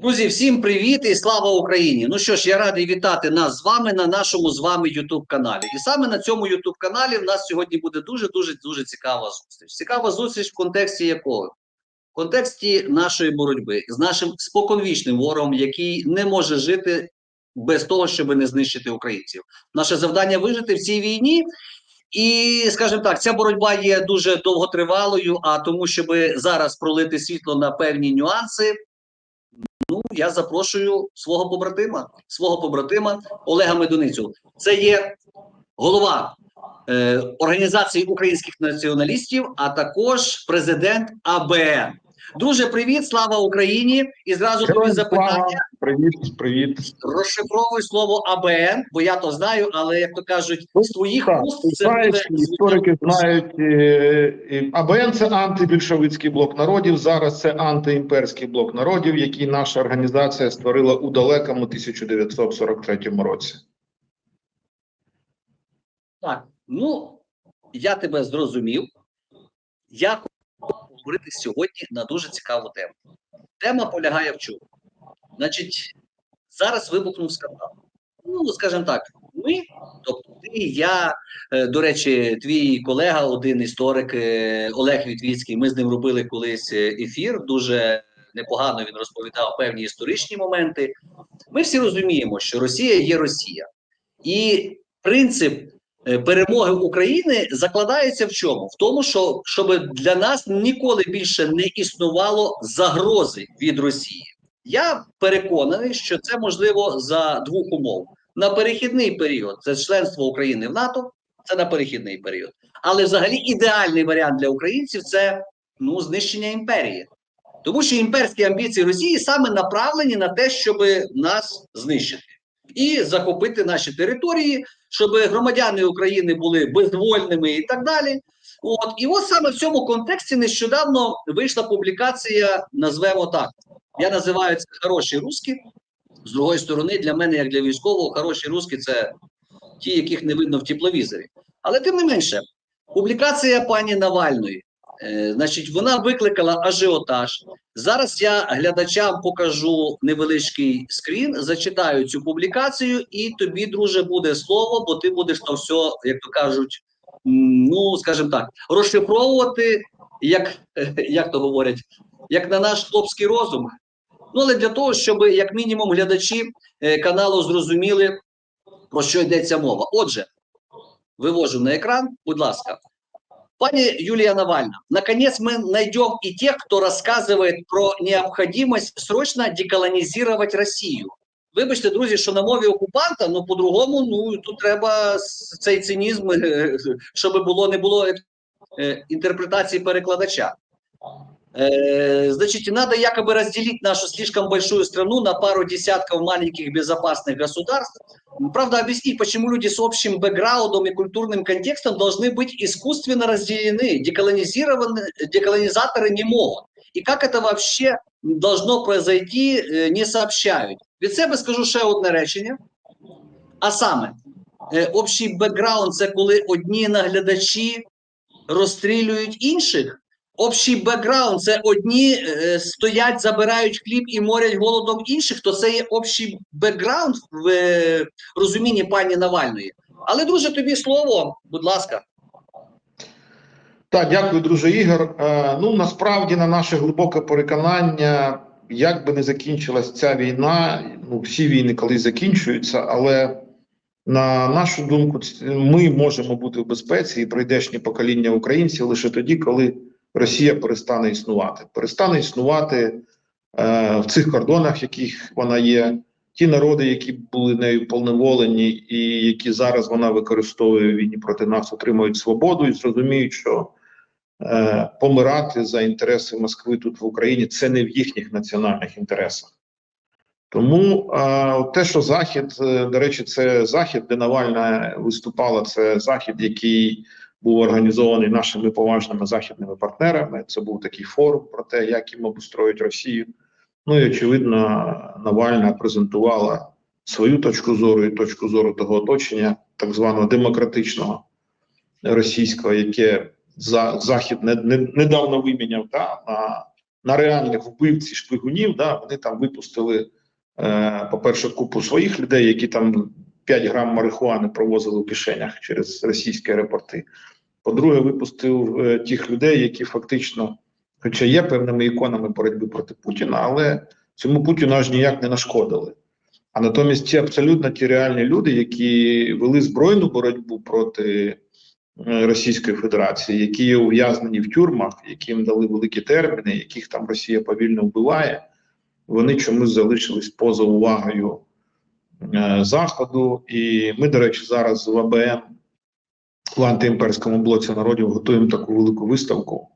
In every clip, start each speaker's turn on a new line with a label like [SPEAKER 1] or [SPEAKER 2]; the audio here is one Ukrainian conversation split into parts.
[SPEAKER 1] Друзі, всім привіт і слава Україні! Ну що ж, я радий вітати нас з вами на нашому з вами youtube каналі. І саме на цьому youtube каналі в нас сьогодні буде дуже дуже дуже цікава зустріч. Цікава зустріч в контексті якого? В контексті нашої боротьби з нашим споконвічним ворогом, який не може жити без того, щоб не знищити українців. Наше завдання вижити в цій війні. І, скажімо так, ця боротьба є дуже довготривалою. А тому, щоб зараз пролити світло на певні нюанси, Ну, я запрошую свого побратима, свого побратима Олега Медуницю. Це є голова е, організації українських націоналістів, а також президент АБН. Друже, привіт, слава Україні! І зразу тобі запитання.
[SPEAKER 2] Привіт, привіт.
[SPEAKER 1] Розшифровуй слово АБН, бо я то знаю, але як то кажуть, з твоїх уст це
[SPEAKER 2] знаєш,
[SPEAKER 1] буде
[SPEAKER 2] історики знають, е, АБН це антибільшовицький блок народів. Зараз це антиімперський блок народів, який наша організація створила у далекому 1943 році.
[SPEAKER 1] Так, ну я тебе зрозумів. Я хочу говорити сьогодні на дуже цікаву тему. Тема полягає в чому? Значить, зараз вибухнув скандал. Ну, скажімо так, ми, тобто ти, я, е, до речі, твій колега, один історик е, Олег Вітвіцький, ми з ним робили колись е, ефір. Дуже непогано він розповідав певні історичні моменти. Ми всі розуміємо, що Росія є Росія, і принцип перемоги України закладається в чому? В тому, що щоб для нас ніколи більше не існувало загрози від Росії. Я переконаний, що це можливо за двох умов: на перехідний період це членство України в НАТО, це на перехідний період. Але взагалі ідеальний варіант для українців це ну знищення імперії. Тому що імперські амбіції Росії саме направлені на те, щоб нас знищити і захопити наші території, щоб громадяни України були безвольними і так далі. От і от саме в цьому контексті нещодавно вийшла публікація, назвемо так. Я називаю це хороші руски. З другої сторони, для мене, як для військового, хороші руски це ті, яких не видно в тепловізорі. Але тим не менше, публікація пані Навальної. Е, значить, вона викликала ажіотаж. Зараз я глядачам покажу невеличкий скрін, зачитаю цю публікацію, і тобі, друже, буде слово, бо ти будеш то все, як то кажуть, ну скажімо так, розшифровувати, як, як то говорять, як на наш хлопський розум. Ну, але для того, щоб як мінімум глядачі е, каналу зрозуміли, про що йдеться мова. Отже, вивожу на екран, будь ласка. Пани Юлия Навальна, наконец мы найдем и тех, кто рассказывает про необходимость срочно деколонизировать Росію. Вибачте, друзі, що на мові окупанта, ну по-другому, ну тут треба цей цинізм, е, щоб було не було е, інтерпретації перекладача. Э, значит, надо якобы разделить нашу слишком большую страну на пару десятков маленьких безопасных государств. Правда, объяснить, почему люди с общим бэкграундом и культурным контекстом должны быть искусственно разделены, деколонизированы, деколонизаторы не могут. И как это вообще должно произойти, э, не сообщають. Від себе скажу ще одне речення. А саме, е, общий бекграунд це коли одні наглядачі розстрілюють інших. Общий бекграунд це одні е, стоять, забирають хліб і морять голодом інших, то це є общий бекграунд в е, розумінні пані Навальної. Але, друже, тобі слово, будь ласка.
[SPEAKER 2] Так, дякую, друже Ігор. Е, ну насправді, на наше глибоке переконання, як би не закінчилась ця війна, ну всі війни колись закінчуються, але на нашу думку, ми можемо бути в безпеці і прийдешні покоління українців лише тоді, коли Росія перестане існувати. Перестане існувати е, в цих кордонах, в яких вона є. Ті народи, які були нею повневолені, і які зараз вона використовує в війні проти нас, отримують свободу і зрозуміють, що е, помирати за інтереси Москви тут в Україні це не в їхніх національних інтересах. Тому е, те, що Захід, е, до речі, це захід, де Навальна виступала, це захід, який був організований нашими поважними західними партнерами. Це був такий форум про те, як їм обустроїть Росію. Ну і очевидно, Навальна презентувала свою точку зору і точку зору того оточення, так званого демократичного російського, яке за захід не, не, недавно виміняв та, на на реальних вбивці шпигунів. Да, вони там випустили, е, по-перше, купу своїх людей, які там 5 грам марихуани провозили в кишенях через російські аеропорти. По-друге, випустив е, тих людей, які фактично, хоча є певними іконами боротьби проти Путіна, але цьому Путіну аж ніяк не нашкодили. А натомість ті абсолютно ті реальні люди, які вели збройну боротьбу проти е, Російської Федерації, які є ув'язнені в тюрмах, яким дали великі терміни, яких там Росія повільно вбиває, вони чомусь залишились поза увагою Заходу. І ми, до речі, зараз в АБН в антиімперському блоці народів готуємо таку велику виставку,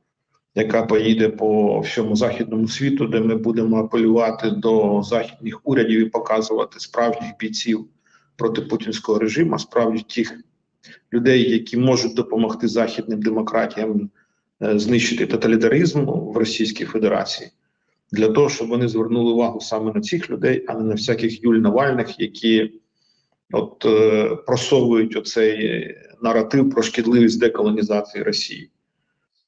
[SPEAKER 2] яка поїде по всьому західному світу, де ми будемо апелювати до західних урядів і показувати справжніх бійців проти путінського режиму, справді тих людей, які можуть допомогти західним демократіям е, знищити тоталітаризм в Російській Федерації, для того, щоб вони звернули увагу саме на цих людей, а не на всяких Юль Навальних, які от е, просовують оцей наратив про шкідливість деколонізації Росії.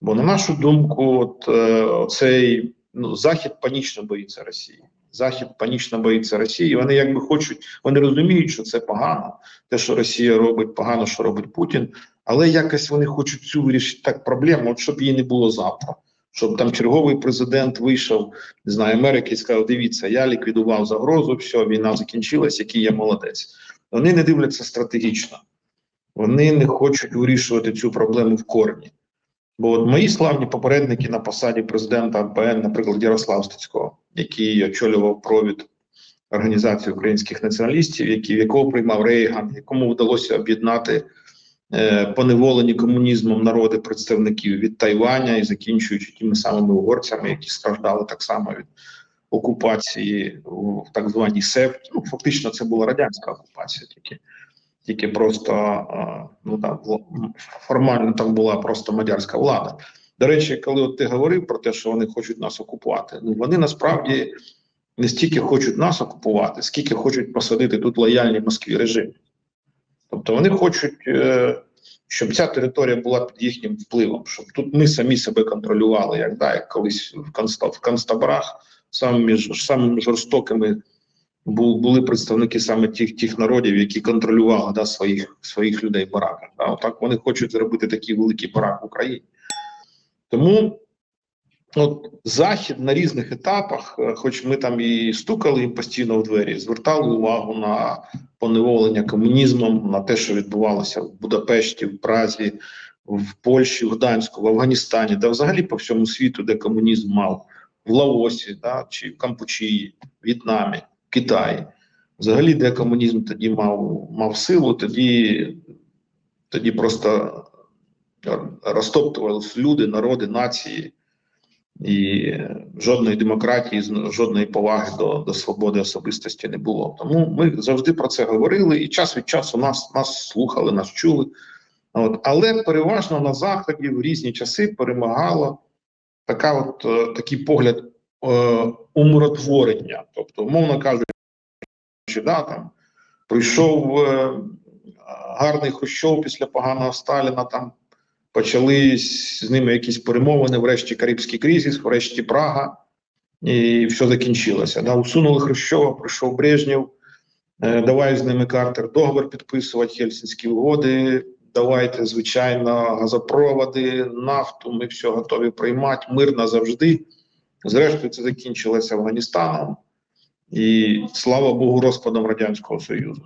[SPEAKER 2] Бо на нашу думку, от е, цей ну, Захід панічно боїться Росії. Захід панічно боїться Росії. Вони якби хочуть, вони розуміють, що це погано, те, що Росія робить, погано, що робить Путін, але якось вони хочуть цю вирішити так проблему, щоб її не було завтра. Щоб там черговий президент вийшов, не знаю, Америки і сказав: дивіться, я ліквідував загрозу, все, війна закінчилась, який я молодець. Вони не дивляться стратегічно, вони не хочуть вирішувати цю проблему в корні. Бо от мої славні попередники на посаді президента АПН, наприклад, Ярослав Стецького, який очолював провід Організації українських націоналістів, який, якого приймав Рейган, якому вдалося об'єднати поневолені комунізмом народи представників від Тайваня і закінчуючи тими самими угорцями, які страждали так само від окупації в так званій СЕФ. Ну, фактично, це була радянська окупація тільки тільки просто ну там формально там була просто мадярська влада. До речі, коли от ти говорив про те, що вони хочуть нас окупувати, ну вони насправді не стільки хочуть нас окупувати, скільки хочуть посадити тут лояльні Москві режим. Тобто вони хочуть, е, щоб ця територія була під їхнім впливом, щоб тут ми самі себе контролювали, як да, як колись в, концтаборах самими, самими жорстокими були представники саме тих тих народів, які контролювали да, своїх своїх людей в бараках. Да. Отак вони хочуть зробити такий великий барак в Україні. Тому от Захід на різних етапах, е, хоч ми там і стукали їм постійно в двері, звертали увагу на поневолення комунізмом, на те, що відбувалося в Будапешті, в Празі, в Польщі, в Гданську, в Афганістані, да взагалі по всьому світу, де комунізм мав в Лаосі, да, чи в Кампучії, В'єтнамі, Китаї. Взагалі, де комунізм тоді мав, мав силу, тоді, тоді просто розтоптувалися люди, народи, нації, і жодної демократії, жодної поваги до, до свободи особистості не було. Тому ми завжди про це говорили, і час від часу нас, нас слухали, нас чули. От. Але переважно на Заході в різні часи перемагала така от, е, такий погляд е, умиротворення. Тобто, умовно кажучи, да, там, прийшов е, гарний Хрущов після поганого Сталіна, там почались з ними якісь перемовини, врешті Карибський кризис, врешті Прага, і все закінчилося. Да. Усунули Хрущова, прийшов Брежнєв, е, давай з ними Картер договір підписувати, Хельсінські угоди. Давайте, звичайно, газопроводи, нафту. Ми все готові приймати. Мир назавжди. Зрештою, це закінчилося Афганістаном і слава Богу, розпадом Радянського Союзу.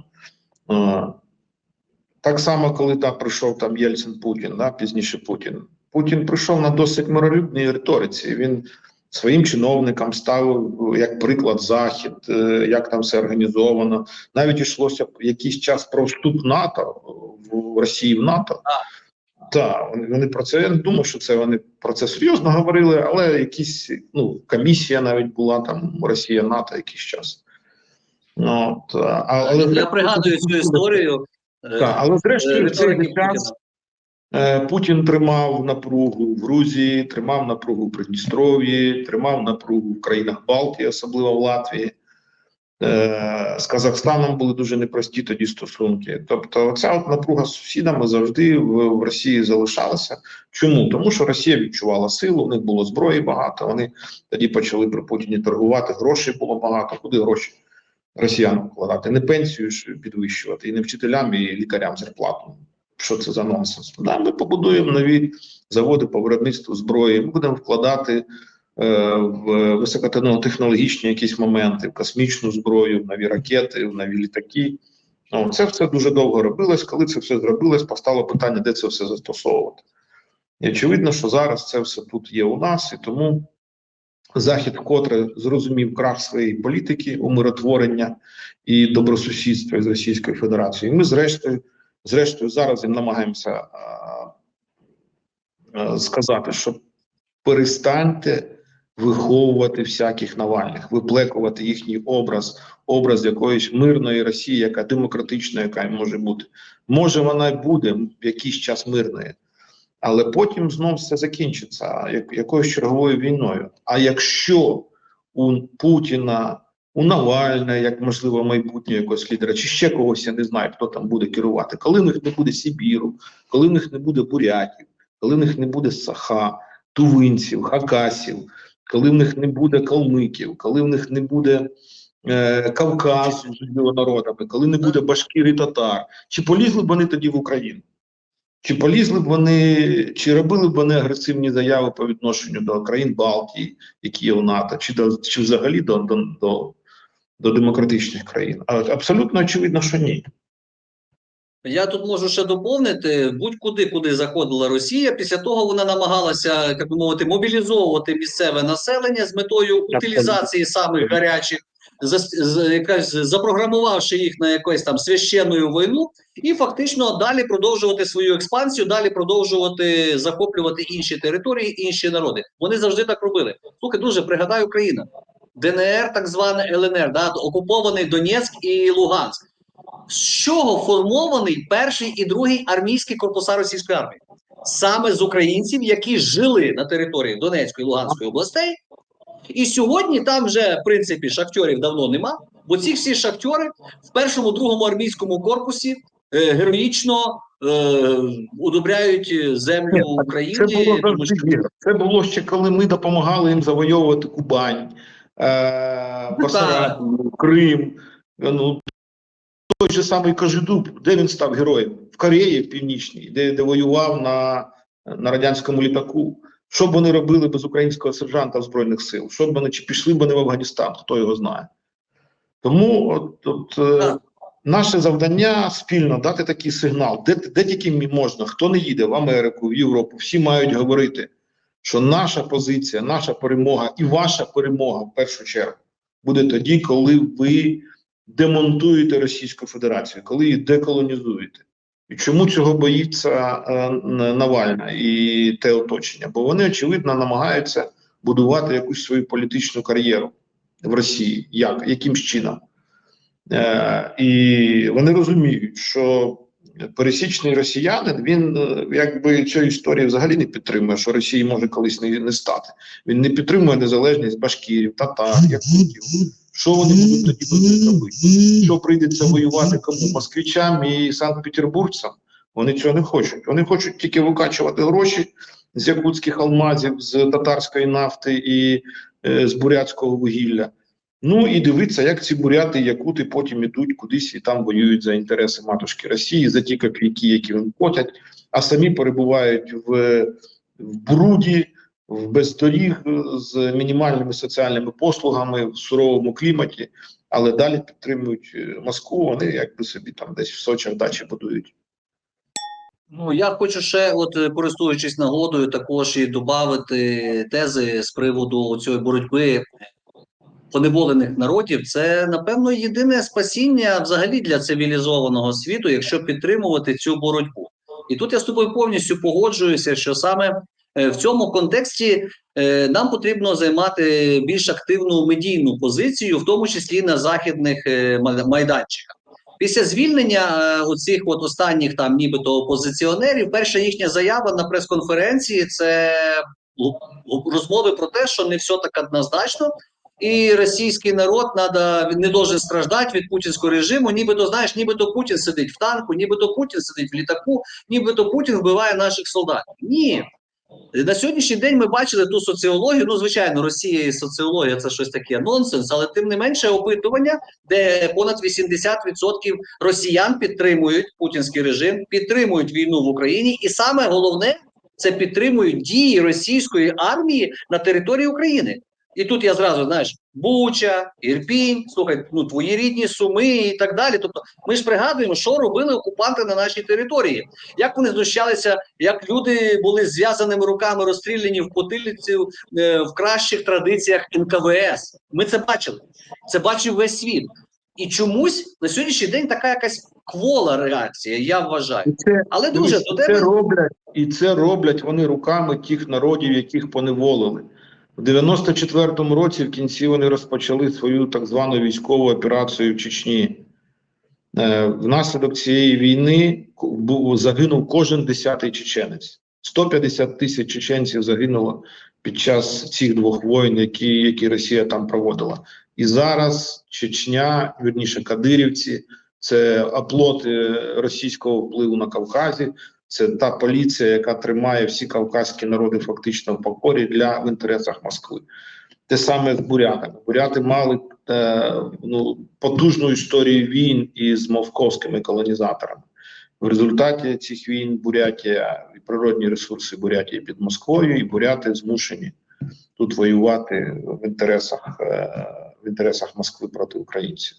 [SPEAKER 2] Так само, коли там прийшов там Єльцин Путін, да, пізніше Путін. Путін прийшов на досить миролюбній риториці. Він своїм чиновникам ставив як приклад захід, е, як там все організовано. Навіть йшлося якийсь час про вступ НАТО в Росії в НАТО. Так, вони, вони про це. Я не думаю, що це вони про це серйозно говорили, але якісь ну, комісія навіть була там Росія НАТО якийсь час. Ну, от, але
[SPEAKER 1] Я пригадую цю історію. Е,
[SPEAKER 2] Так, але
[SPEAKER 1] е,
[SPEAKER 2] зрештою, в цей час. Е, Путін тримав напругу в Грузії, тримав напругу в Придністров'ї, тримав напругу в країнах Балтії, особливо в Латвії. Е, З Казахстаном були дуже непрості тоді стосунки. Тобто, ця от напруга з сусідами завжди в, в Росії залишалася. Чому? Тому що Росія відчувала силу, у них було зброї багато. Вони тоді почали при Путіні торгувати, грошей було багато. Куди гроші росіянам вкладати? Не пенсію ж підвищувати, і не вчителям, і лікарям зарплату. Що це за нонсенс? Да, ми побудуємо нові заводи по виробництву зброї. Ми будемо вкладати е, в високотехнологічні якісь моменти, в космічну зброю, в нові ракети, в нові літаки. Ну, це все дуже довго робилось. Коли це все зробилось, постало питання, де це все застосовувати. І очевидно, що зараз це все тут є у нас, і тому Захід вкотре зрозумів крах своєї політики умиротворення і добросусідства з Російською Федерацією. І ми, зрештою, зрештою, зараз їм намагаємося а, а, сказати, що перестаньте виховувати всяких Навальних, виплекувати їхній образ, образ якоїсь мирної Росії, яка демократична, яка може бути. Може, вона й буде в якийсь час мирною, але потім знов все закінчиться як, якоюсь черговою війною. А якщо у Путіна, у Навальна, як можливо, майбутнього якогось лідера, чи ще когось, я не знаю, хто там буде керувати, коли в них не буде Сибіру, коли в них не буде бурятів, коли в них не буде Саха, тувинців, хакасів, коли в них не буде калмиків, коли в них не буде е, Кавказу з його народами, коли не буде башкір і татар, чи полізли б вони тоді в Україну? Чи полізли б вони, чи робили б вони агресивні заяви по відношенню до країн Балтії, які є в НАТО, чи до чи взагалі до, до, до, до демократичних країн? А абсолютно очевидно, що ні.
[SPEAKER 1] Я тут можу ще доповнити: будь-куди, куди заходила Росія. Після того вона намагалася, як би мовити, мобілізовувати місцеве населення з метою утилізації самих гарячих, якась запрограмувавши їх на якусь там священну війну, і фактично далі продовжувати свою експансію, далі продовжувати захоплювати інші території, інші народи. Вони завжди так робили. Слухай, дуже пригадаю Україна. ДНР, так зване ЛНР, да, окупований Донецьк і Луганськ. З чого формований перший і другий армійські корпуса російської армії? Саме з українців, які жили на території Донецької і Луганської областей. І сьогодні там вже, в принципі, шахтьорів давно нема, бо ці всі шахтьори в першому другому армійському корпусі е, героїчно е, удобряють землю
[SPEAKER 2] Ні,
[SPEAKER 1] України.
[SPEAKER 2] Це було
[SPEAKER 1] тому що-
[SPEAKER 2] Це було ще коли ми допомагали їм завойовувати Кубань, е, Басарабію, Крим. Ну, той же самий Кожедуб, де він став героєм? В Кореї в Північній, де, де воював на, на радянському літаку. Що б вони робили без українського сержанта в Збройних сил? Що б вони, чи пішли б вони в Афганістан, хто його знає? Тому от, от, е, наше завдання спільно дати такий сигнал, де, де тільки можна, хто не їде в Америку, в Європу, всі мають говорити, що наша позиція, наша перемога і ваша перемога в першу чергу буде тоді, коли ви демонтуєте Російську Федерацію, коли її деколонізуєте. Чому цього боїться е, Навальна і те оточення? Бо вони очевидно намагаються будувати якусь свою політичну кар'єру в Росії. Як? Яким чином? Е, і вони розуміють, що пересічний росіянин він е, якби цю історію взагалі не підтримує, що Росії може колись не, не стати. Він не підтримує незалежність башкірів, татар, якутів. Що вони будуть тоді них робити? Що прийдеться воювати кому москвичам і санкт-петербургцям? Вони цього не хочуть. Вони хочуть тільки викачувати гроші з якутських алмазів, з татарської нафти і е, з бурятського вугілля. Ну і дивитися, як ці буряти, якути потім ідуть кудись і там воюють за інтереси матушки Росії, за ті копійки, які їм платять, а самі перебувають в, в бруді, в бездоріг з мінімальними соціальними послугами в суровому кліматі, але далі підтримують е, Москву. Вони якби собі там десь в Сочах дачі будують.
[SPEAKER 1] Ну, я хочу ще, от е, користуючись нагодою, також і додати тези з приводу цієї боротьби поневолених народів. Це напевно єдине спасіння взагалі для цивілізованого світу, якщо підтримувати цю боротьбу. І тут я з тобою повністю погоджуюся, що саме е, в цьому контексті е, нам потрібно займати більш активну медійну позицію, в тому числі на західних е, майданчиках. Після звільнення е, оцих от останніх там, нібито опозиціонерів, перша їхня заява на прес-конференції це розмови про те, що не все так однозначно. і російський народ надо, не должен страждати від путінського режиму. Нібито знаєш, нібито Путін сидить в танку, нібито Путін сидить в літаку, нібито Путін вбиває наших солдатів. Ні. На сьогоднішній день ми бачили ту соціологію. Ну, звичайно, Росія і соціологія це щось таке нонсенс, але тим не менше опитування, де понад 80% росіян підтримують путінський режим, підтримують війну в Україні, і саме головне це підтримують дії російської армії на території України. І тут я зразу знаєш, Буча, Ірпінь, слухай, ну твої рідні суми і так далі. Тобто, ми ж пригадуємо, що робили окупанти на нашій території, як вони знущалися, як люди були зв'язаними руками розстріляні в потилицю е, в кращих традиціях НКВС. Ми це бачили. Це бачив весь світ. І чомусь на сьогоднішній день така якась квола реакція, я вважаю.
[SPEAKER 2] Це,
[SPEAKER 1] Але
[SPEAKER 2] дивись,
[SPEAKER 1] до
[SPEAKER 2] це
[SPEAKER 1] тебе
[SPEAKER 2] роблять, і це роблять вони руками тих народів, яких поневолили. У 94-му році в кінці вони розпочали свою так звану військову операцію в Чечні. Е, внаслідок цієї війни загинув кожен десятий чеченець. 150 тисяч чеченців загинуло під час цих двох воєн, які, які Росія там проводила. І зараз Чечня, вірніше Кадирівці, це оплот е, російського впливу на Кавказі. Це та поліція, яка тримає всі кавказькі народи фактично в покорі для в інтересах Москви. Те саме з бурятами. Буряти мали е, ну, потужну історію війн із московськими колонізаторами. В результаті цих війн Бурятія і природні ресурси Бурятії під Москвою, і буряти змушені тут воювати в інтересах, е, в інтересах Москви проти українців.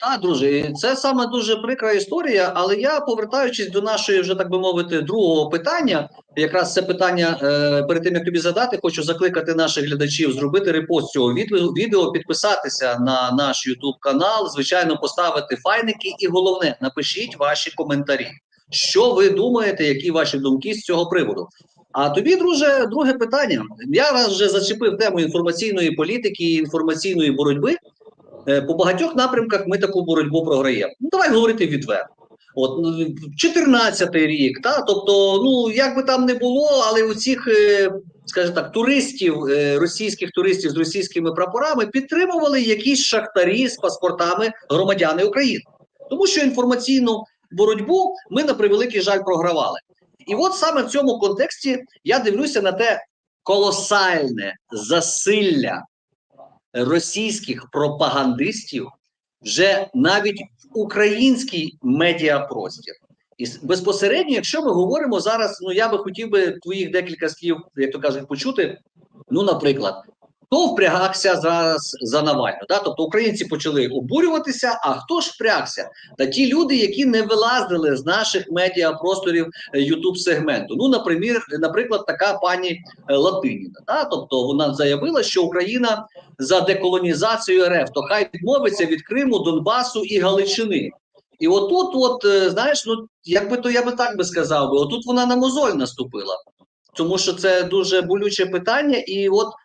[SPEAKER 1] Так, друже, і це саме дуже прикра історія. Але я повертаючись до нашої, вже так би мовити, другого питання. Якраз це питання е, перед тим як тобі задати, хочу закликати наших глядачів зробити репост цього відео, підписатися на наш YouTube канал, звичайно, поставити файники, і головне, напишіть ваші коментарі. Що ви думаєте, які ваші думки з цього приводу? А тобі, друже, друге питання. Я раз вже зачепив тему інформаційної політики і інформаційної боротьби. Е, По багатьох напрямках ми таку боротьбу програємо. Ну давай говорити відверто. От ну, 14-й рік, та тобто, ну як би там не було, але у цих, е, скажімо так, туристів, е, російських туристів з російськими прапорами підтримували якісь шахтарі з паспортами громадяни України, тому що інформаційну боротьбу ми на превеликий жаль програвали. І от саме в цьому контексті я дивлюся на те колосальне засилля російських пропагандистів вже навіть в український медіапростір. І безпосередньо, якщо ми говоримо зараз, ну я би хотів би твоїх декілька слів, як то кажуть, почути. Ну, наприклад, хто впрягався зараз за Навальну? Да? Тобто українці почали обурюватися, а хто ж впрягся? Та ті люди, які не вилазили з наших медіапросторів Ютуб сегменту. Ну, наприклад, наприклад, така пані е, Латиніна. Да? Тобто вона заявила, що Україна за деколонізацію РФ, то хай відмовиться від Криму, Донбасу і Галичини. І отут, от е, знаєш, ну якби то я би так би сказав би, отут вона на мозоль наступила, тому що це дуже болюче питання, і от е,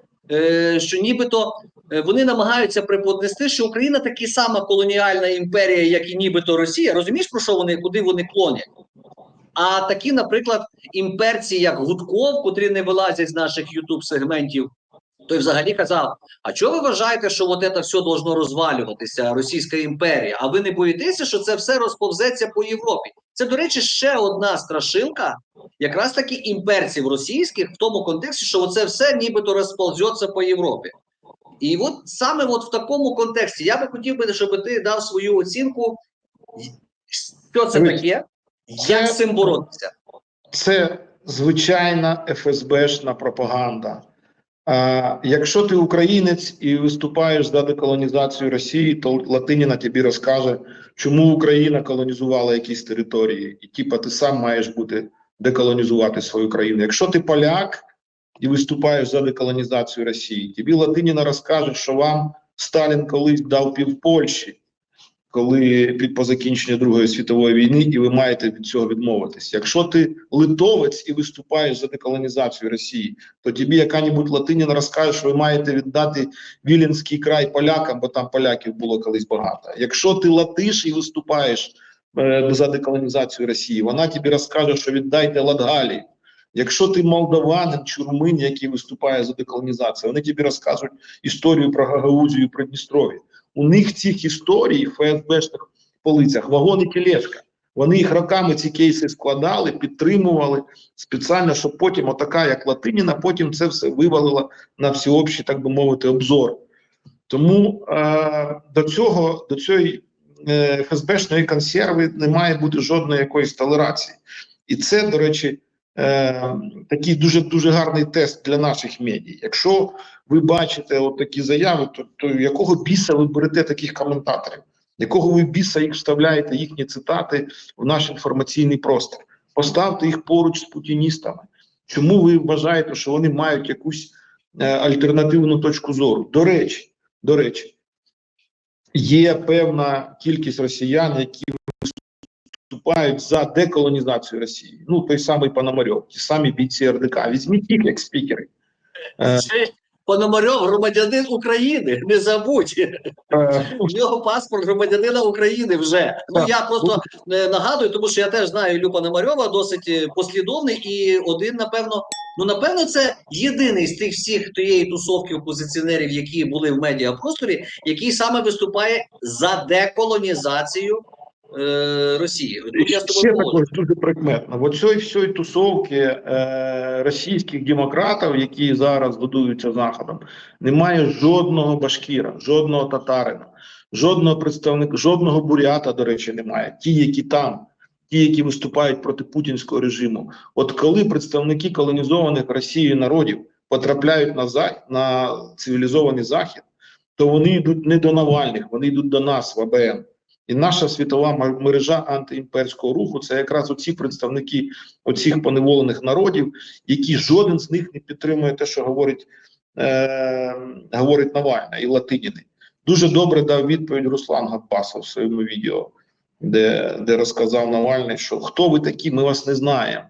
[SPEAKER 1] що нібито е, вони намагаються преподнести, що Україна така сама колоніальна імперія, як і нібито Росія. Розумієш, про що вони куди вони клонять? А такі, наприклад, імперці, як Гудков, котрі не вилазять з наших Ютуб сегментів, той взагалі казав: а чого ви вважаєте, що от це все должно розвалюватися, Російська імперія? А ви не боїтеся, що це все розповзеться по Європі? Це, до речі, ще одна страшилка, якраз таки імперців російських в тому контексті, що це все нібито розповзеться по Європі. І от саме от в такому контексті я би хотів би, щоб ти дав свою оцінку, що це таке, як з цим боротися.
[SPEAKER 2] Це звичайна ФСБшна пропаганда. А, якщо ти українець і виступаєш за деколонізацію Росії, то Латиніна тобі розкаже, чому Україна колонізувала якісь території, і типа ти сам маєш бути деколонізувати свою країну. Якщо ти поляк і виступаєш за деколонізацію Росії, тобі Латиніна розкаже, що вам Сталін колись дав пів Польщі, коли під по закінченню Другої світової війни, і ви маєте від цього відмовитись. Якщо ти литовець і виступаєш за деколонізацію Росії, то тобі яка-небудь Латиніна розкаже, що ви маєте віддати Віленський край полякам, бо там поляків було колись багато. Якщо ти латиш і виступаєш е, за деколонізацію Росії, вона тобі розкаже, що віддайте Латгалії. Якщо ти молдаванин чи румин, який виступає за деколонізацію, вони тобі розказують історію про Гагаузію і Придністров'я. У них цих історій ФСБшних полицях вагон і тележка. Вони їх роками ці кейси складали, підтримували спеціально, щоб потім, отака як Латиніна, потім це все вивалила на всеобщий, так би мовити, обзор. Тому е, до цього, до цієї е, ФСБшної консерви не має бути жодної якоїсь толерації. І це, до речі, е, такий дуже дуже гарний тест для наших медій. Якщо ви бачите от такі заяви, то, то якого біса ви берете таких коментаторів? Якого ви біса їх вставляєте, їхні цитати в наш інформаційний простір? Поставте їх поруч з путіністами. Чому ви вважаєте, що вони мають якусь е, альтернативну точку зору? До речі, до речі, є певна кількість росіян, які виступають за деколонізацію Росії. Ну, той самий Пономарьов, ті самі бійці РДК. Візьміть їх як спікери. Е,
[SPEAKER 1] Пономарьов громадянин України, не забудь.
[SPEAKER 2] е,
[SPEAKER 1] У нього паспорт громадянина України вже. Ну я просто е, нагадую, тому що я теж знаю Іллю Пономарьова, досить е, послідовний, і один, напевно, ну напевно, це єдиний з тих всіх тієї тусовки опозиціонерів, які були в медіапросторі, який саме виступає за деколонізацію е, Росії. Я
[SPEAKER 2] Ще також дуже прикметно. В оцій всій тусовки е, російських демократів, які зараз будуються заходом, немає жодного башкіра, жодного татарина, жодного представника, жодного бурята, до речі, немає. Ті, які там, ті, які виступають проти путінського режиму. От коли представники колонізованих Росією народів потрапляють на, за, на цивілізований захід, то вони йдуть не до Навальних, вони йдуть до нас в АБН. І наша світова мережа антиімперського руху це якраз оці представники оцих поневолених народів, які жоден з них не підтримує те, що говорить, е, говорить Навальна і Латиніни. Дуже добре дав відповідь Руслан Габасов в своєму відео, де, де розказав Навальний, що хто ви такі, ми вас не знаємо.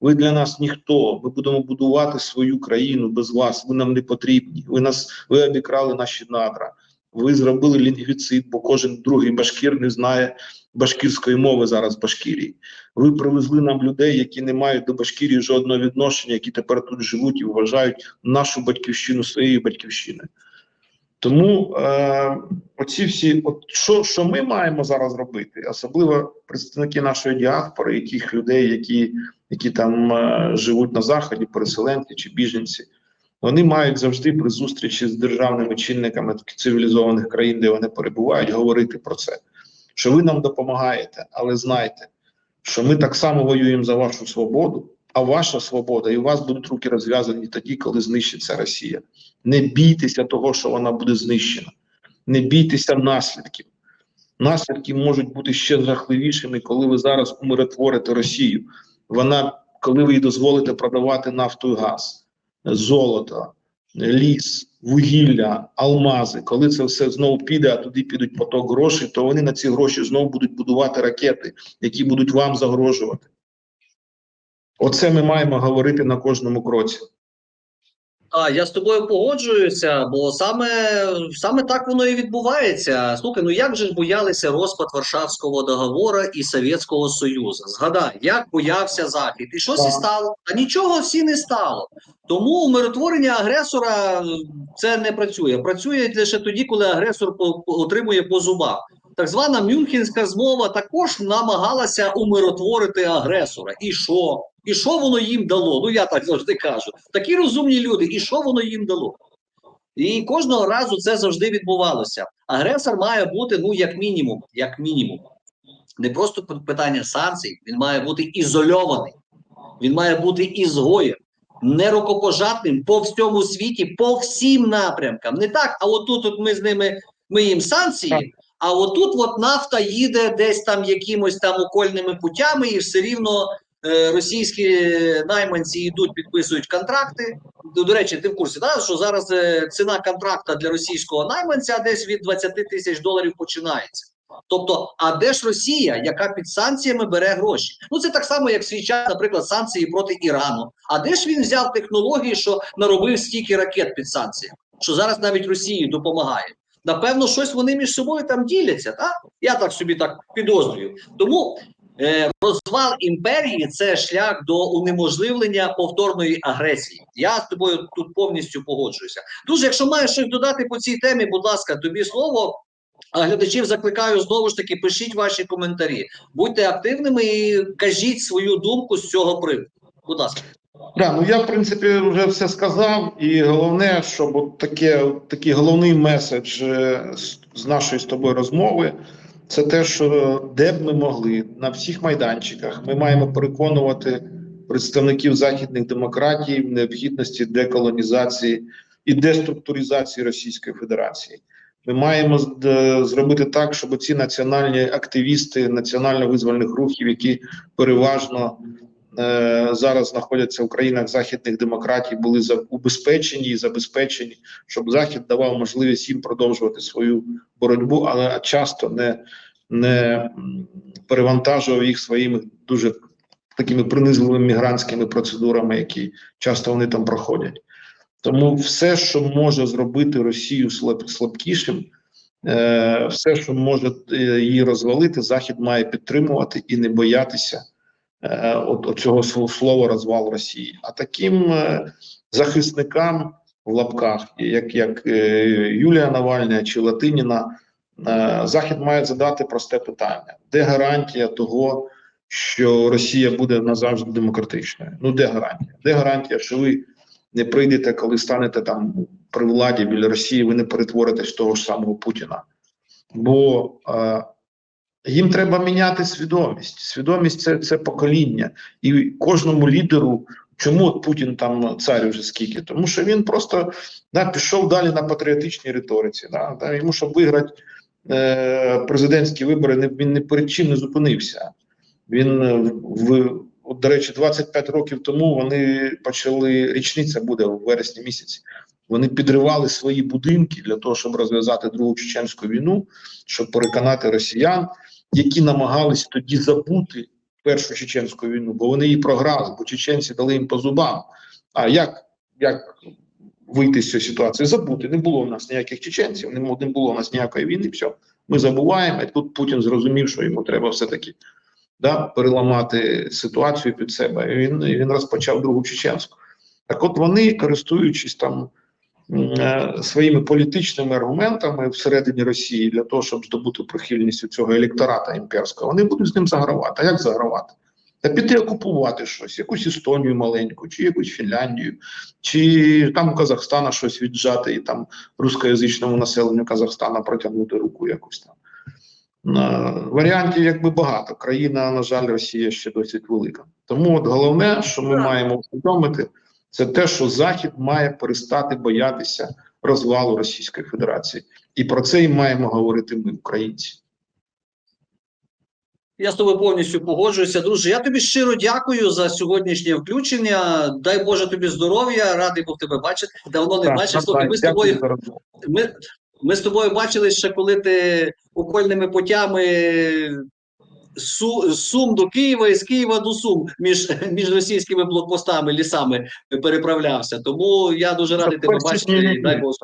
[SPEAKER 2] Ви для нас ніхто. Ми будемо будувати свою країну без вас. Ви нам не потрібні. Ви нас ви обікрали наші надра. Ви зробили лінгвіцид, бо кожен другий башкір не знає башкірської мови зараз в Башкірії. Ви привезли нам людей, які не мають до Башкірії жодного відношення, які тепер тут живуть і вважають нашу батьківщину своєю батьківщиною. Тому е, оці всі, от що, що ми маємо зараз робити, особливо представники нашої діаспори, яких людей, які, які там е, живуть на заході, переселенці чи біженці, вони мають завжди при зустрічі з державними чинниками цивілізованих країн, де вони перебувають, говорити про це. Що ви нам допомагаєте, але знайте, що ми так само воюємо за вашу свободу, а ваша свобода, і у вас будуть руки розв'язані тоді, коли знищиться Росія. Не бійтеся того, що вона буде знищена. Не бійтеся наслідків. Наслідки можуть бути ще жахливішими, коли ви зараз умиротворите Росію. Вона, коли ви їй дозволите продавати нафту і газ, золото, ліс, вугілля, алмази, коли це все знову піде, а туди підуть поток грошей, то вони на ці гроші знову будуть будувати ракети, які будуть вам загрожувати. Оце ми маємо говорити на кожному кроці.
[SPEAKER 1] А я з тобою погоджуюся, бо саме, саме так воно і відбувається. Слухай, ну як же ж боялися розпад Варшавського договору і Совєтського Союзу? Згадай, як боявся Захід, і щось і стало? Та нічого всі не стало. Тому умиротворення агресора це не працює. Працює лише тоді, коли агресор отримує по зубах. Так звана Мюнхенська змова також намагалася умиротворити агресора. І що? І що воно їм дало? Ну я так завжди кажу. Такі розумні люди, і що воно їм дало? І кожного разу це завжди відбувалося. Агресор має бути, ну, як мінімум, як мінімум, не просто питання санкцій, він має бути ізольований, він має бути ізгоєм, нерукопожатним по всьому світі, по всім напрямкам. Не так, а отут от ми з ними ми їм санкції, а отут от нафта їде десь там якимось там окольними путями, і все рівно російські найманці йдуть, підписують контракти. До, речі, ти в курсі, да, що зараз е, ціна контракта для російського найманця десь від 20 тисяч доларів починається. Тобто, а де ж Росія, яка під санкціями бере гроші? Ну це так само, як свій час, наприклад, санкції проти Ірану. А де ж він взяв технології, що наробив стільки ракет під санкціями, що зараз навіть Росії допомагає? Напевно, щось вони між собою там діляться. Так? Я так собі так підозрюю. Тому Е, розвал імперії це шлях до унеможливлення повторної агресії. Я з тобою тут повністю погоджуюся. Дуже, якщо маєш щось додати по цій темі, будь ласка, тобі слово. А глядачів закликаю знову ж таки, пишіть ваші коментарі, будьте активними і кажіть свою думку з цього приводу. Будь ласка.
[SPEAKER 2] Да, ну я в принципі вже все сказав, і головне, щоб от таке, такий головний меседж е, з нашої з тобою розмови, це те, що де б ми могли на всіх майданчиках, ми маємо переконувати представників західних демократій в необхідності деколонізації і деструктуризації Російської Федерації. Ми маємо зробити так, щоб ці національні активісти національно-визвольних рухів, які переважно е, зараз знаходяться в країнах західних демократій, були убезпечені і забезпечені, щоб Захід давав можливість їм продовжувати свою боротьбу, але часто не, не перевантажував їх своїми дуже такими принизливими мігрантськими процедурами, які часто вони там проходять. Тому все, що може зробити Росію слаб, слабкішим, е, все, що може е, її розвалити, Захід має підтримувати і не боятися е, от, от цього слова розвал Росії. А таким е, захисникам в лапках, як, як е, Юлія Навальна чи Латиніна, е, Захід має задати просте питання: де гарантія того, що Росія буде назавжди демократичною? Ну де гарантія? Де гарантія, що ви не прийдете, коли станете там при владі біля Росії, ви не перетворитесь того ж самого Путіна? Бо е, їм треба міняти свідомість. Свідомість це, це покоління, і кожному лідеру. Чому Путін там цар вже скільки? Тому що він просто да, пішов далі на патріотичній риториці. Да, да, йому, щоб виграти е, президентські вибори, не, він не перед чим не зупинився. Він е, в, от, до речі, 25 років тому вони почали річниця буде в вересні місяці. Вони підривали свої будинки для того, щоб розв'язати другу чеченську війну, щоб переконати росіян, які намагались тоді забути першу чеченську війну, бо вони її програли, бо чеченці дали їм по зубам. А як, як вийти з цієї ситуації? Забути. Не було в нас ніяких чеченців, не було в нас ніякої війни. Все, ми забуваємо. І тут Путін зрозумів, що йому треба все-таки да, переламати ситуацію під себе. І він, він розпочав другу чеченську. Так, от вони, користуючись там своїми політичними аргументами всередині Росії для того, щоб здобути прихильність у цього електората імперського, вони будуть з ним загравати. А як загравати? Та піти окупувати щось, якусь Естонію маленьку, чи якусь Фінляндію, чи там у Казахстана щось віджати, і там рускоязичному населенню Казахстана протягнути руку якусь там. Е, Варіантів якби багато. Країна, на жаль, Росія ще досить велика. Тому от головне, що ми маємо усвідомити, це те, що Захід має перестати боятися розвалу Російської Федерації, і про це і маємо говорити ми, українці.
[SPEAKER 1] Я з тобою повністю погоджуюся. Друже, я тобі щиро дякую за сьогоднішнє включення. Дай Боже тобі здоров'я, радий був тебе бачити. Давно не бачив. Слухай, ми з тобою ми, ми з тобою бачились ще, коли ти окольними путями Су, Сум до Києва і з Києва до Сум між, між російськими блокпостами, лісами переправлявся. Тому я дуже радий тебе бачити. дай Боже.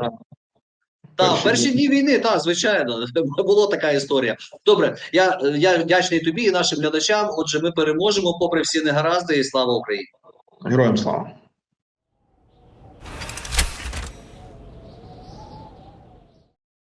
[SPEAKER 2] так. Перші
[SPEAKER 1] дні війни, так, звичайно, була така історія. Добре, я, я вдячний тобі і нашим глядачам. Отже, ми переможемо попри всі негаразди, і слава Україні.
[SPEAKER 2] Героям слава.